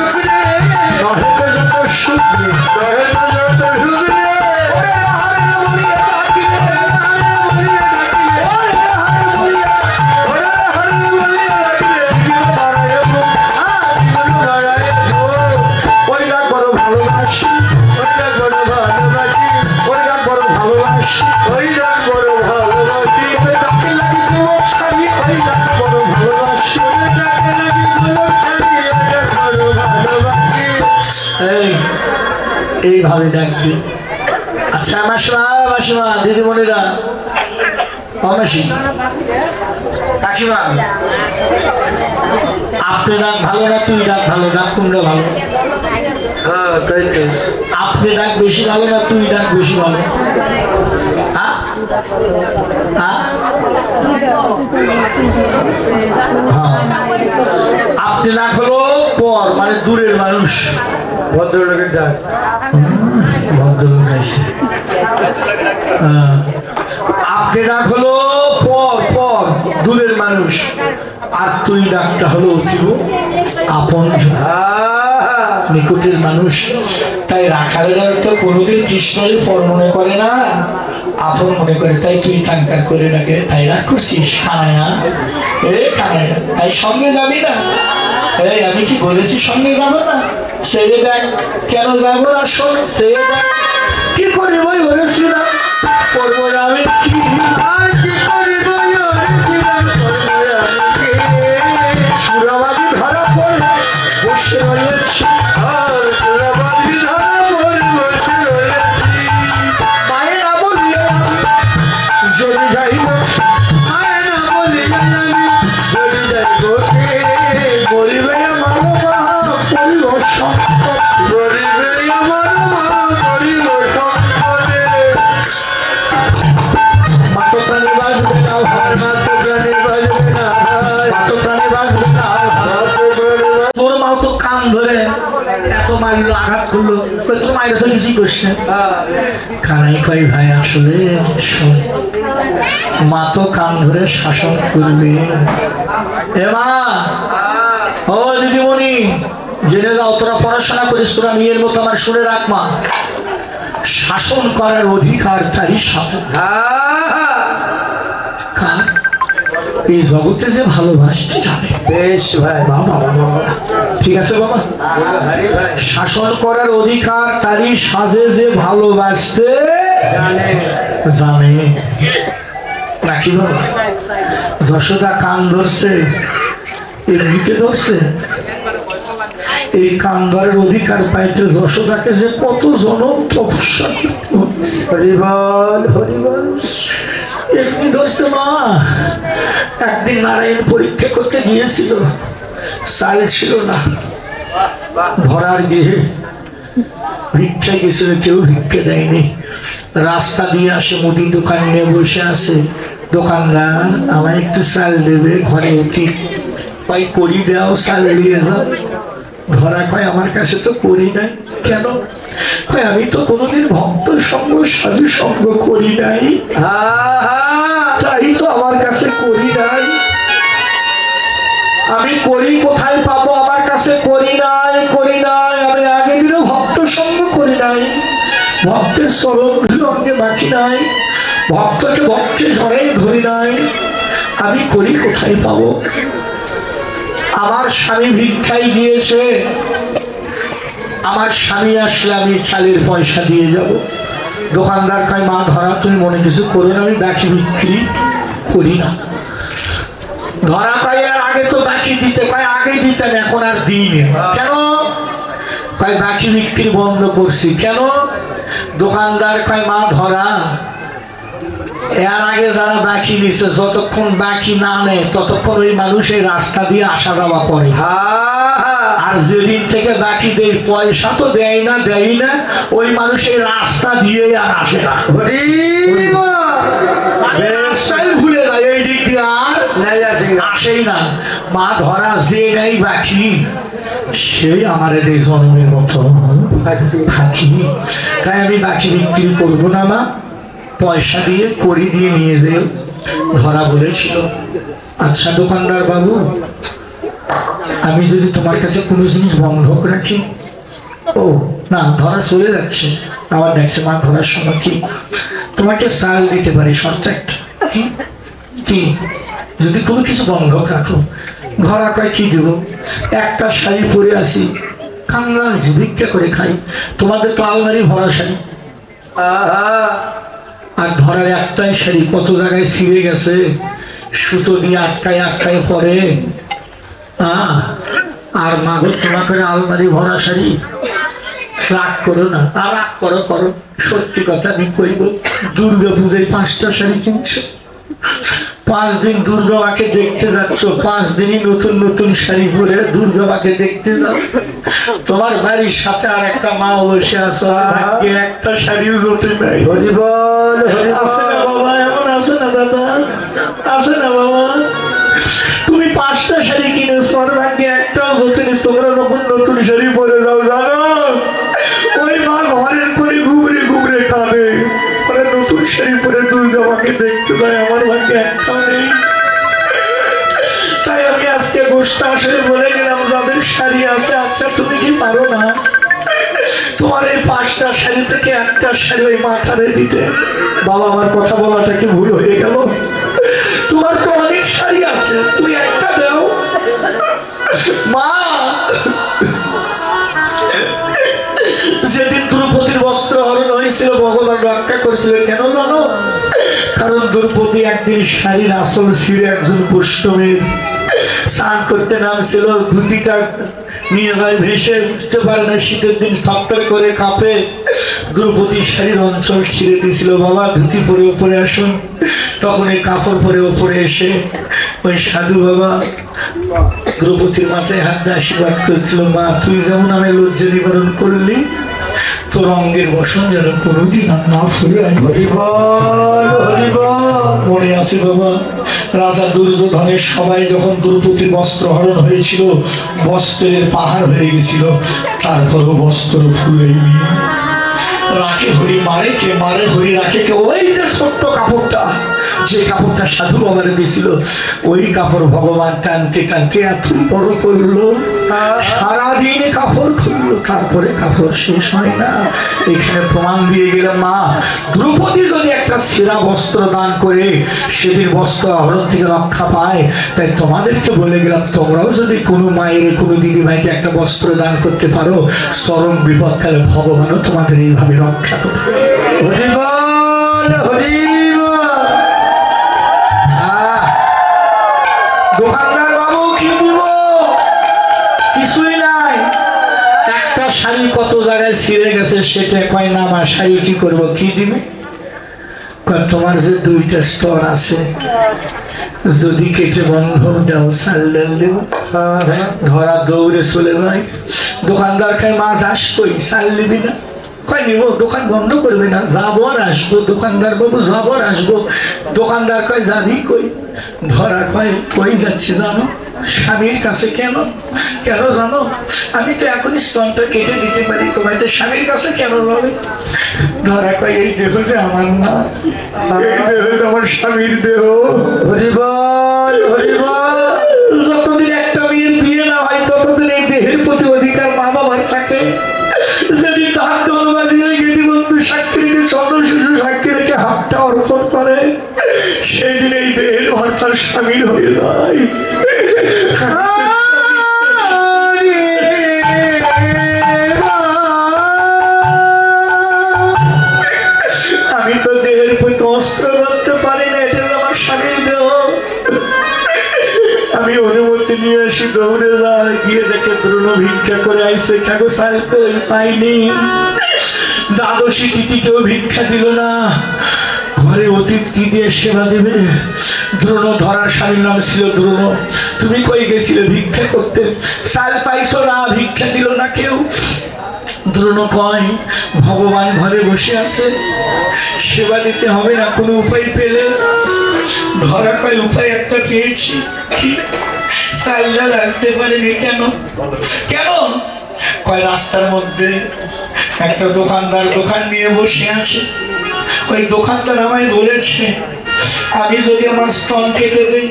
সুখ রে নহে তো যত এইভাবে ডাকবে আচ্ছা মাসিমা মাসিমা দিদিমণিরা। মাসি কাকিমা আপনি ডাক ভালো না তুই ডাক ভালো ডাক কোনটা ভালো। হ্যাঁ তাই তো। আপনি ডাক বেশি ভালো না তুই ডাক বেশি ভালো? হ্যাঁ? হ্যাঁ? হ্যাঁ। আপনি ডাক হলো পর মানে দূরের মানুষ। ভদ্রলোকের ডাক। ভদ্রলোক হ্যাঁ। আপনি ডাক হলো পর পর, দূরের মানুষ। আর তুই ডাকটা হলো অতীব। আপন নিকটের মানুষ। তাই রাখালেরা তো কোনোদিন কৃষ্ণের পর মনে করে না, আপন মনে করে। তাই তুই থাঙ্কার করে ডাকে। তাই রাগ করছিস? কানায়া এ কানায়া তাই সঙ্গে যাবি না? এই, আমি কি বলেছি সঙ্গে যাব না? সে দেখ কেন যাব না শোন? ছেড়ে দেখ কি করি ওই মারলো আঘাত করল। মায়ের তো কিছুই করিস না। না। কানাই কই ভাই আসলে মা তো কান ধরে শাসন করবে। এ মা ও দিদিমণি জেনে যাও তোরা পড়াশোনা করিস তোরা নিজের মতো আমার শুনে রাখ মা। শাসন করার অধিকার তারই শাসন! এই জগতে যে ভালোবাসতে জানে বেশ ভাই। বাবা বাবা। ঠিক আছে বাবা? শাসন করার অধিকার তারই সাজে যে ভালোবাসতে জানে। জানে। নাকি বাবা? যশোদা কান ধরছে এমনিতে ধরছে। এই কান ধরার অধিকার পাইতে যশোদাকে যে কত জনম তপস্যা হরিবল মা। একদিন নারায়ণ পরীক্ষা করতে গিয়েছিল। চাল ছিল না। ধরার গিয়ে ভিক্ষা গেছিল কেউ ভিক্ষা দেয়নি। রাস্তা দিয়ে আসে মুদি দোকান নিয়ে বসে আছে। দোকানদার আমায় একটু চাল দেবে ঘরে উঠি কয় করি দাও চাল দিয়ে যাও। ধরা কয় আমার কাছে তো করি নাই কেন? কয় আমি তো কোনোদিন ভক্ত সঙ্গ সাধু সঙ্গ করি নাই! তাই তো আমার কাছে করি নাই। আমি করি, কোথায় পাবো? আমার কাছে করি নাই করি নাই। আমি আগে দিনও ভক্ত সঙ্গ করি নাই। ভক্তের চরণ অঙ্গে বাকি নাই। ভক্তকে ভক্তের ঝড়ে ধরি নাই। আমি করি, কোথায় পাবো? আমার স্বামী ভিক্ষাই দিয়েছে আমার স্বামী আসলে আমি চালের পয়সা দিয়ে যাব। দোকানদার কয়, মা, ধরা, তুমি মনে কিছু করো না, আমি বাকি বিক্রি করি না। ধরা কয় আর আগে তো বাকি দিতে কয় আগে দিতেন এখন আর দিই কেন? কয় বাকি বিক্রি বন্ধ করছি। কেন? দোকানদার কয় মা ধরা। এর আগে যারা বাকি নিছে যতক্ষণ বাকি না নেয় ততক্ষণ ওই মানুষের রাস্তা দিয়ে আসা যাওয়া করে! আর যেদিন থেকে বাকি দেয় পয়সা তো দেয় না দেয় না ওই মানুষের রাস্তা দিয়ে আর আসে না হরিবল! মানে রাস্তাই ভুলে যায় এই দিক দিয়ে আর নাই আসে না। আসেই না। মা ধরা যে নেই বাকি। সেই আমার এই জন্মের মতো। থাকি তাই আমি বাকি বিক্রি করব না, মা। পয়সা দিয়ে করি দিয়ে নিয়ে যে ধরা বলেছিল। আচ্ছা দোকানদার বাবু, আমি যদি তোমার কাছে কোনো জিনিস বন্ধক রাখি? ও, না, ধরা চলে যাচ্ছে। আবার দেখছে, মা, ধরার সময় কি? তোমাকে সাল দিতে পারি শর্ত একটা কি? যদি কোনো কিছু বন্ধক রাখো ধরা কয় কি দেবো? একটা শাড়ি পরে আসি কাঙ্গা হয়েছে ভিক্ষা করে খাই। তোমাদের তো আলমারি ভরা শাড়ি। আর ধরার একটাই শাড়ি কত জায়গায় ছিঁড়ে গেছে? সুতো দিয়ে আটকায় আটকায় পরে আর মাগো তোমার করে আলমারি ভরা শাড়ি? রাগ করো না, আর রাগ করো করো। সত্যি কথা আমি কইব দুর্গা পূজায় পাঁচটা শাড়ি কিনছো। পাঁচ দিন দুর্গা মাকে দেখতে যাচ্ছ পাঁচ দিনই নতুন নতুন শাড়ি পরে দুর্গা মাকে দেখতে যাও তোমার বাড়ির সাথে আর একটা মা বসে আছো একটা শাড়িও জোটে নাই। হরিবল আছে না বাবা এমন আছে না দাদা আছে না বাবা। শাড়ি থেকে একটা শাড়ি ওই মাথারে দিতে বাবা, আমার কথা বলাটা কি ভুল হয়ে গেল? তোমার তো অনেক শাড়ি আছে, তুমি একটা দাও। মা! যেদিন দ্রৌপদীর বস্ত্র হরণ হয়েছিল, ভগবান রক্ষা করেছিল, কেন জানো? কারণ দ্রৌপদী একদিন শাড়ির আসল ছিঁড়ে একজন বৈষ্ণবের স্নান করতে নামছিল, ধুতিটা নিয়ে যায়, ভেসে উঠতে পারে না। শীতের দিন থাপ্তার করে কাঁপে। দ্রৌপদী শাড়ির অঞ্চল ছিঁড়ে দিয়েছিল। বাবা, ধুতি পরে ওপরে আসুন। তখন এই কাপড় পরে ওপরে এসে ওই সাধু বাবা দ্রৌপদীর মাথায় হাত দিয়ে আশীর্বাদ করেছিল, মা, তুই যেমন আমি লজ্জা নিবারণ করলি তোর অঙ্গের বসন যেন কোনোদিন আর না ফুরায় হরি বল হরি বল মনে আছে বাবা। রাজা দুর্যোধনের সবাই যখন দ্রৌপদীর বস্ত্র হরণ হয়েছিল, বস্ত্রের পাহাড় হয়ে গেছিল। তারপরও বস্ত্র ফুলেনি রাখে হরি মারে, কে মারে হরি রাখে কে ওই যে ছোট্ট কাপড়টা। যে কাপড়টা সাধু বাবারে দিছিল ওই কাপড় ভগবান টানতে টানতে এত বড় করল। সারাদিন কাপড় খুললো, তারপরে কাপড় শেষ হয় না। এখানে প্রমাণ দিয়ে গেলাম, মা, দ্রৌপদী যদি একটা সেরা বস্ত্র দান করে, সেদিন বস্ত্র আহরণ থেকে রক্ষা পায়। তাই তোমাদেরকে বলে গেলাম, তোমরাও যদি কোনো মায়ের, কোনো দিদি ভাইকে একটা বস্ত্র দান করতে পারো, চরম বিপদকালে ভগবানও তোমাদের এইভাবে রক্ষা করবে। হরি বল হরি দোকানদার বাবু কি দিব? কিছুই নাই। একটা শাড়ি কত জায়গায় ছিঁড়ে গেছে সেটা কয়, না আমার শাড়ি কি করব, কি দিবে? তোমার যে দুইটা স্তর আছে, যদি কেটে বন্ধ দাও সাল্লেল দেব। ধরা দৌড়ে চলে যায় দোকানদার খায় মাছ আসবই সাল নিবি না। কয় নিব দোকান বন্ধ করবে না যাব আর আসব, দোকানদার বাবু যাব আর আসব। দোকানদার কয়, যাবি কই? ধরা কয় কই যাচ্ছে, জানো? স্বামীর কাছে কেন? কেন জানো? আমি তো এখনই স্তনটা কেটে দিতে পারি, তোমার তো স্বামীর কাছে কেন যাবে? ধরা কয়, এই দেহ যে আমার না, এই দেহ আমার স্বামীর দেহ। হরি বল ভর্তার সামিল হয়ে যায়। আমি তো দেহের প্রতি অস্ত্র ধরতে পারি না, এটা আমার স্বামীর দেহ। আমি অনুমতি নিয়ে আসি দৌড়ে যাই গিয়ে দেখে দ্রোণ ভিক্ষা করে আইসে কাগো সাল কই পাইনি। দ্বাদশী তিথি কেউ ভিক্ষা দিল না। ঘরে অতীত কি দিয়ে সেবা দেবে? দ্রোণ ধরার স্বামীর নাম ছিল দ্রোণ। তুমি কই গেছিলে ভিক্ষা করতে? সাল পাইছো না, ভিক্ষা দিল না কেউ? দ্রোণ কয়, ভগবান ঘরে বসে আছে। সেবা দিতে হবে না, কোনো উপায় পেলে? ধরা কয়, উপায় একটা পেয়েছি। কি? সাইলা লাগতে পারেনি কেন? কেন? কয়, রাস্তার মধ্যে একটা দোকানদার দোকান নিয়ে বসে আছে। ওই দোকানদার আমায় বলেছে, আমি যদি আমার স্তন কেটে দিই,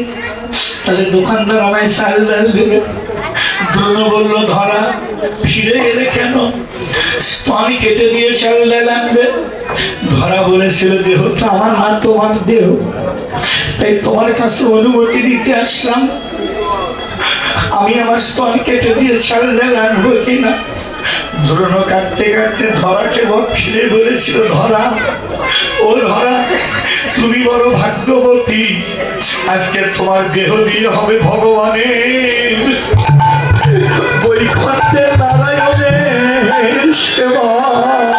তাহলে দোকানদার আমায় সাল ডাল দেবে। দ্রোণ বলল, ধরা, ফিরে গেলে কেন? আমি কেটে দিয়ে চাল ডাল আনবে। ধরা বলেছিল, দেহ তো আমার না তোমার দেহ। তাই তোমার কাছে অনুমতি দিতে আসলাম। আমি আমার স্তন কেটে দিয়ে চাল ডাল আনব কিনা? দ্রোণ কাটতে কাটতে ধরাকে বক ফিরে ধরা। ও ধরা, তুমি বড় ভাগ্যবতী। আজকে তোমার দেহ দিয়ে হবে ভগবানের। বৈকুণ্ঠে নারায়ণের সেবা।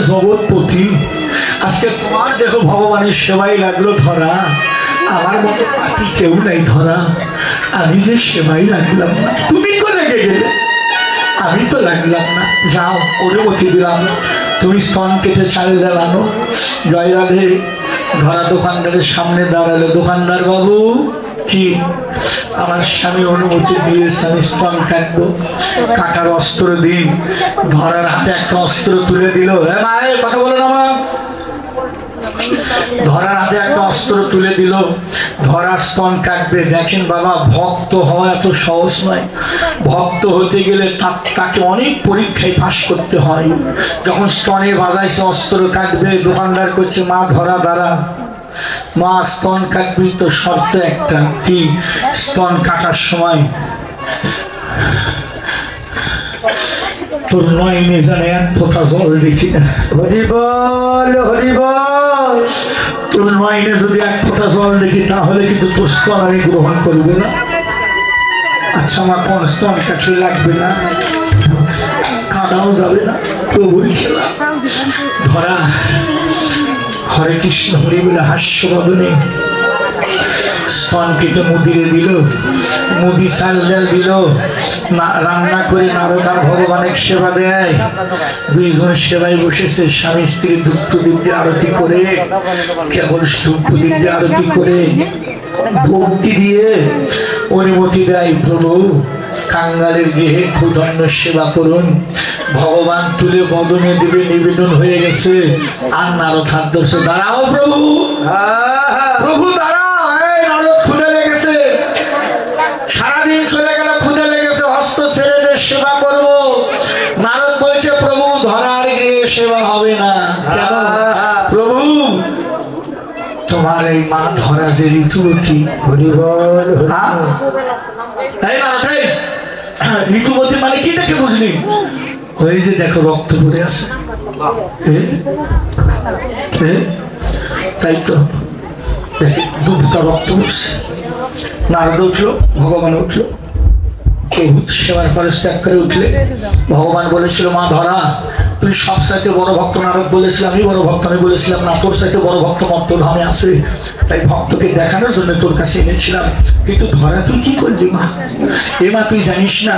জগৎপতি। আজকে তোমার দেখো ভগবানের সেবাই লাগল ধরা। আমার মতো পাখি কেউ নাই ধরা। আমি যে সেবাই লাগলাম না, তুমি তো লেগে গেলে। আমি তো লাগলাম না। যাও, অনুমতি দিলাম। তুমি স্তন কেটে চাল দেওয়ানো জয় রাধে। ধরা দোকানদারের সামনে দাঁড়াল দোকানদার বাবু। কি? আমার স্বামী অনুমতি দিয়েছে আমি স্তন কাটবো কাটার অস্ত্র দিন। ধরার হাতে একটা অস্ত্র তুলে দিল। হ্যাঁ মায়ের কথা বলো না মা। ধরার হাতে একটা অস্ত্র তুলে দিল। ধরা স্তন কাটবে। দেখেন বাবা, ভক্ত হওয়া এত সহজ নয়। ভক্ত হতে গেলে তাকে অনেক পরীক্ষায় পাশ করতে হয়। যখন স্তনে বাজাইছে, অস্ত্র কাটবে, দোকানদার করছে, মা, ধরা দ্বারা মা, স্তন কাটবি তো শর্ত একটা। কি? স্তন কাটার সময় তোর নয়নে জানে এক ফোঁটা জল দেখি। না হরি বল। তোর নয়নে যদি এক ফোঁটা জল দেখি, তাহলে কিন্তু তোর স্তন আমি গ্রহণ করবে না। আচ্ছা আমার কোন স্তন কাছে লাগবে না? কাদাও যাবে না, প্রভুর খেলা। ধরা হরে কৃষ্ণ, হরি বলে হাস্য বদনে স্তন মুদিরে দিল, মুদি চাল ডাল দিল, না, রান্না করে নারদার ভগবানের সেবা দেয়। দুইজন সেবায় বসেছে, স্বামী স্ত্রী ধূপ প্রদীপ আরতি করে, কেবল ধূপ প্রদীপ আরতি করে, ভক্তি দিয়ে অনুমতি দেয় প্রভু। কাঙ্গালের গৃহে ক্ষুধন্য সেবা করুন। ভগবান তুলে বদনে দিবে নিবেদন হয়ে গেছে। আর নারদ হাত ধরছে দাঁড়াও প্রভু। প্রভু দাঁড়াও। নারদ খুদে লেগেছে। সারাদিন চলে গেল খুদে লেগেছে হস্ত ছেড়ে দে সেবা করব। নারদ বলছে প্রভু ধরার গিয়ে সেবা হবে না। কেন? প্রভু তোমার এই মা ধরা যে ঋতুবতী হরি বল হ্যাঁ? এই বলছে মানে কি দেখে বুঝলি? ওই যে দেখো, রক্ত পড়ে আছে? তাই তো। দুটা রক্ত উঠছে নারদ উঠল, ভগবান উঠল। সেবার পরে ত্যাগ করে উঠলে। ভগবান বলেছিল, মা, ধরা। তুই সব সাথে বড় ভক্ত নারদ বলেছিলাম, আমি বড় ভক্ত, আমি বলেছিলাম, না, তোর সাথে বড় ভক্ত মত্তধামে আছে। তাই ভক্তকে দেখানোর জন্য তোর কাছে এনেছিলাম। কিন্তু ধরা, তুই কি করলি, মা? এ মা, তুই জানিস না,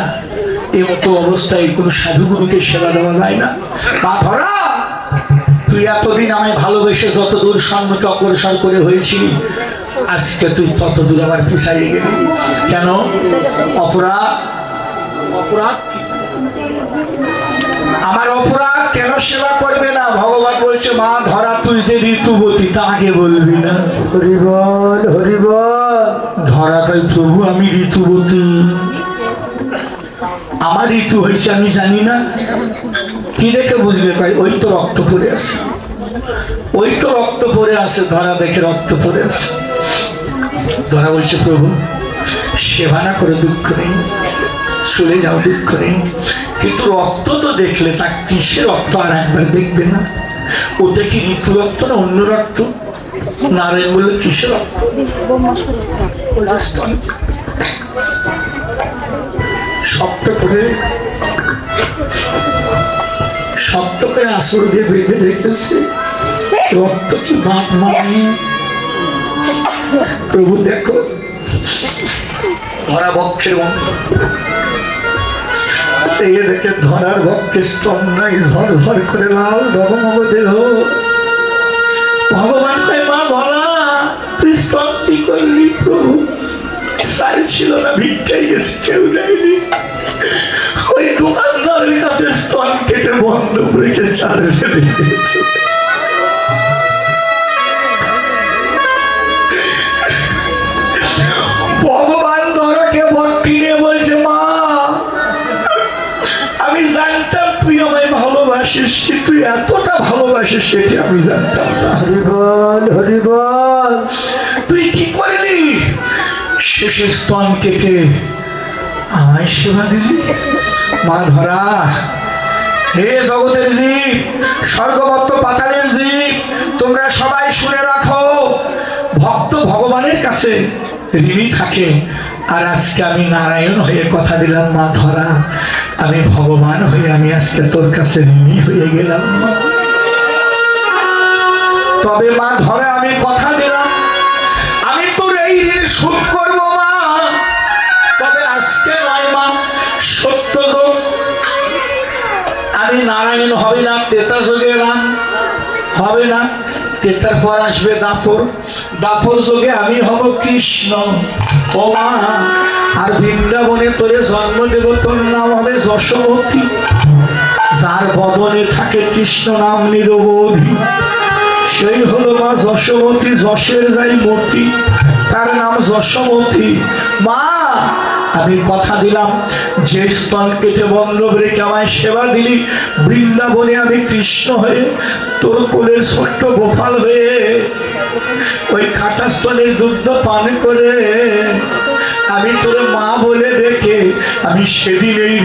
এ মতো অবস্থায় কোনো সাধুগুরুকে সেবা দেওয়া যায় না। মা, ধরা! তুই এতদিন আমায় ভালোবেসে যত দূর সম্মুখে অগ্রসর করে হয়েছিলি, আজকে তুই তত দূর আমার পিছাইয়ে গেলি। কেন? অপরাধ? অপরাধ আমার অপরাধ সেবা করবে না। ভগবান বলছে মা ধরা তুই যে ঋতুবতী তা আগে বলবি না। হরি বল হরি বল। ধরা তাই প্রভু আমি ঋতুবতী। আমার ঋতু হয়েছে আমি জানি না। কি দেখে বুঝবে? ভাই ওই তো রক্ত পড়ে আছে। ওই তো রক্ত পড়ে আছে ধরা দেখে রক্ত পড়ে আছে। ধরা বলছে প্রভু সেবা না করে দুঃখ নেই চলে যাও দুঃখ নেই। কিন্তু রক্ত তো দেখলে তা কিসের রক্ত? আর একবার দেখবে না। ওটা কি ঋতু রক্ত না অন্য রক্ত? নারায়ণ বলল, কিসের রক্ত। শক্ত করে আসর দিয়ে বেঁধে রেখেছে। রক্ত কি বাপ মানে প্রভু দেখো ধরা বক্ষের বন্ধ সেই দেখে ধরার বক্ষে স্তন নাই, ঝর ঝর করে লাল ডগমগ দেহ। ভগবান কয়, মা, ধরা, তুই স্তন কি করলি প্রভু? সাইল ছিল না ভিক্ষাই গেছে, কেউ দেয়নি। ওই দোকানদারের কাছে স্তন কেটে বন্ধ রেখে চার্জে দিয়েছে ভালোবাসিস কিন্তু এতটা ভালোবাসিস সেটি আমি জানতাম না। হরিবল হরিবল। তুই কি করলি? শেষে স্তন কেটে আমায় সেবা দিলি? মা ধরা হে জগতের জীব স্বর্গবত্ত পাতালের জীব তোমরা সবাই শুনে রাখো ভক্ত ভগবানের কাছে ঋণী থাকে। আর আজকে আমি নারায়ণ হয়ে কথা দিলাম মা ধরা। আমি ভগবান হয়ে আমি আজকে তোর কাছে ঋণী হয়ে গেলাম। তবে মা, ধরে আমি কথা দিলাম। আমি তোর এই ঋণ শোধ করব মা। তবে আজকে নয় মা, সত্য আমি নারায়ণ হবে না, তেতা যোগে রাম। হবে না। তেতার পর আসবে দাপর। দাপর যোগে আমি হব কৃষ্ণ। ও মা, আর বৃন্দাবনে তোরে জন্ম দেব, তোর নাম হবে যশোমতী যার বদনে থাকে কৃষ্ণ নাম নিরবধি। সেই হলো মা যশোমতী যশের যাই মতি। তার নাম যশোমতী মা আমি কথা দিলাম যে স্তন কেটে বন্ধ রেখে আমায় সেবা দিলি। বৃন্দাবনে আমি কৃষ্ণ হয়ে তোর কোলের ছোট্ট গোপাল হয়ে ওই খাটা স্তনের দুগ্ধ পান করে আমি তোর মা বলে দেখে আমি সেদিন এই